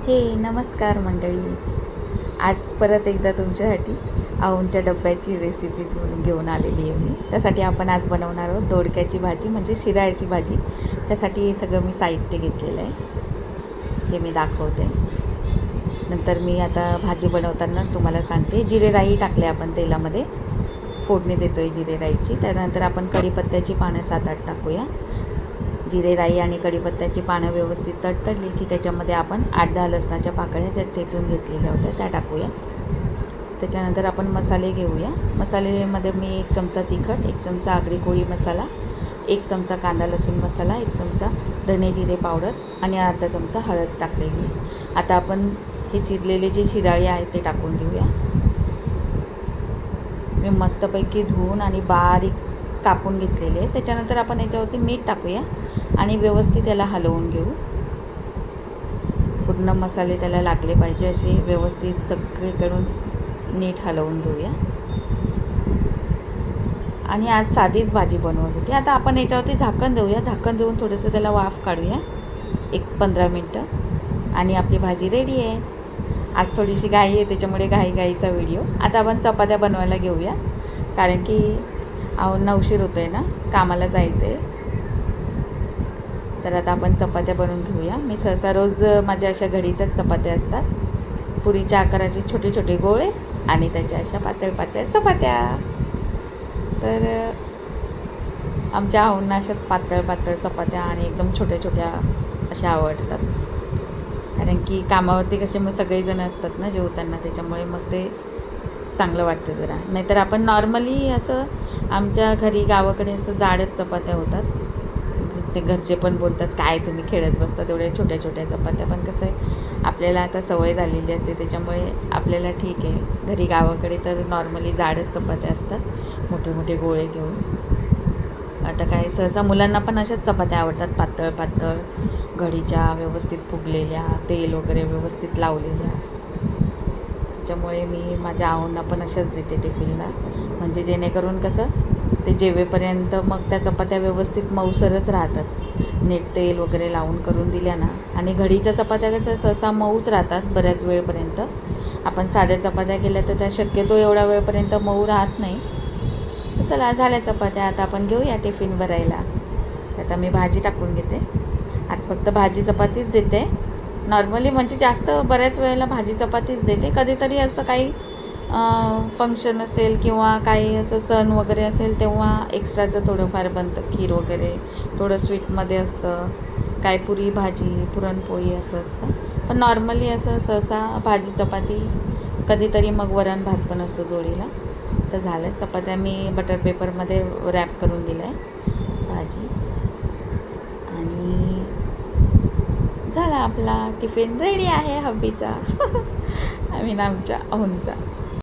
हे नमस्कार मंडळी. आज परत एकदा तुमच्यासाठी आऊंच्या डब्याची रेसिपीज म्हणून घेऊन आलेली आहे मी. त्यासाठी आपण आज बनवणार आहोत दोडक्याची भाजी म्हणजे शिराळ्याची भाजी. त्यासाठी हे सगळं मी साहित्य घेतलेलं आहे. जे मी दाखवते. नंतर मी आता भाजी बनवतानाच तुम्हाला सांगते. जिरे राई टाकले आपण तेलामध्ये. फोडणी देतो आहे जिरे राईची. त्यानंतर आपण कढीपत्त्याची पानं सात आठ टाकूया. जिरे राई आणि कढीपत्त्याची पानं व्यवस्थित तडतडली की त्याच्यामध्ये आपण आठ दहा लसणाच्या पाकळ्या ज्या चेचून घेतलेल्या होत्या त्या टाकूया. त्याच्यानंतर आपण मसाले घेऊया. मसालेमध्ये मी एक चमचा तिखट एक चमचा आगरी कोळी मसाला एक चमचा कांदा लसूण मसाला एक चमचा धने जिरे पावडर आणि अर्धा चमचा हळद टाकलेली आहे. आता आपण हे चिरलेले जे शिराळे आहेत ते टाकून घेऊया. मी मस्तपैकी धुवून आणि बारीक कापून घेतलेले आहे. त्याच्यानंतर आपण याच्यावरती मीठ टाकूया. आणि व्यवस्थित त्याला हलवून घेऊ. पूर्ण मसाले त्याला लागले पाहिजे असे व्यवस्थित सगळीकडून नीट हलवून घेऊया. आणि आज साधीच भाजी बनवत होती आता आपण याच्यावरती झाकण देऊया. झाकण देऊन थोडंसं त्याला वाफ काढूया. एक पंधरा मिनटं. आणि आपली भाजी रेडी आहे. आज थोडीशी घाई आहे त्याच्यामुळे घाई घाईचा व्हिडिओ आता आपण चपात्या बनवायला घेऊया. कारण की अहो उशीर होतो आहे ना. कामाला जायचं आहे तर आता आपण चपात्या बनवून घेऊया. मी सहसा रोज माझ्या अशा घडीच्याच चपात्या असतात. पुरीच्या आकाराचे छोटे छोटे गोळे आणि त्याच्या अशा पातळ पातळ चपात्या. तर आमच्या आऊंना अशाच पातळ पातळ चपात्या आणि एकदम छोट्या छोट्या अशा आवडतात. कारण की कामावरती कसे मग सगळेजण असतात ना जेवताना त्याच्यामुळे मग ते चांगलं वाटतं जरा. नाहीतर आपण नॉर्मली असं आमच्या घरी गावाकडे असं जाडच चपात्या होतात. ते घरचे पण बोलतात काय तुम्ही खेळत बसता तेवढ्या छोट्या छोट्या चपात्या. पण कसं आहे आपल्याला आता सवय झालेली असते त्याच्यामुळे आपल्याला ठीक आहे. घरी गावाकडे तर नॉर्मली जाडच चपात्या असतात मोठे मोठे गोळे घेऊन. आता काय सहसा मुलांना पण अशाच चपात्या आवडतात पातळ पातळ घडीच्या व्यवस्थित फुगलेल्या तेल वगैरे व्यवस्थित लावलेल्या. त्याच्यामुळे मी माझ्या आवडना पण अशाच देते टिफिनला. म्हणजे जेणेकरून कसं ते जेवेपर्यंत मग त्या चपात्या व्यवस्थित मऊसरच राहतात. नीट तेल वगैरे लावून करून दिल्या ना. आणि घडीच्या चपात्या कसं सहसा मऊच राहतात बऱ्याच वेळपर्यंत. आपण साध्या चपात्या केल्या तर त्या शक्यतो एवढ्या वेळपर्यंत मऊ राहत नाही. तर चला झाल्या चपात्या. आता आपण घेऊया टिफिन भरायला. आता मी भाजी टाकून घेते. आज फक्त भाजी चपातीच देते. नॉर्मली म्हणजे जास्त बऱ्याच वेळेला भाजी चपातीच देते. कधीतरी असं काही फंक्शन असेल किंवा काही असं सण वगैरे असेल तेव्हा एक्स्ट्राचं थोडंफार बनतं. खीर वगैरे थोडं स्वीटमध्ये असतं. काय पुरी भाजी पुरणपोळी असं असतं. पण नॉर्मली असं सहसा भाजी चपाती कधीतरी मग वरण भात पण असतो जोडीला. तर झालं चपात्या मी बटर पेपरमध्ये रॅप करून दिलं आहे भाजी. आणि झाला आपला टिफिन रेडी आहे हब्बीचा. आय मीन आमच्या अहोंचा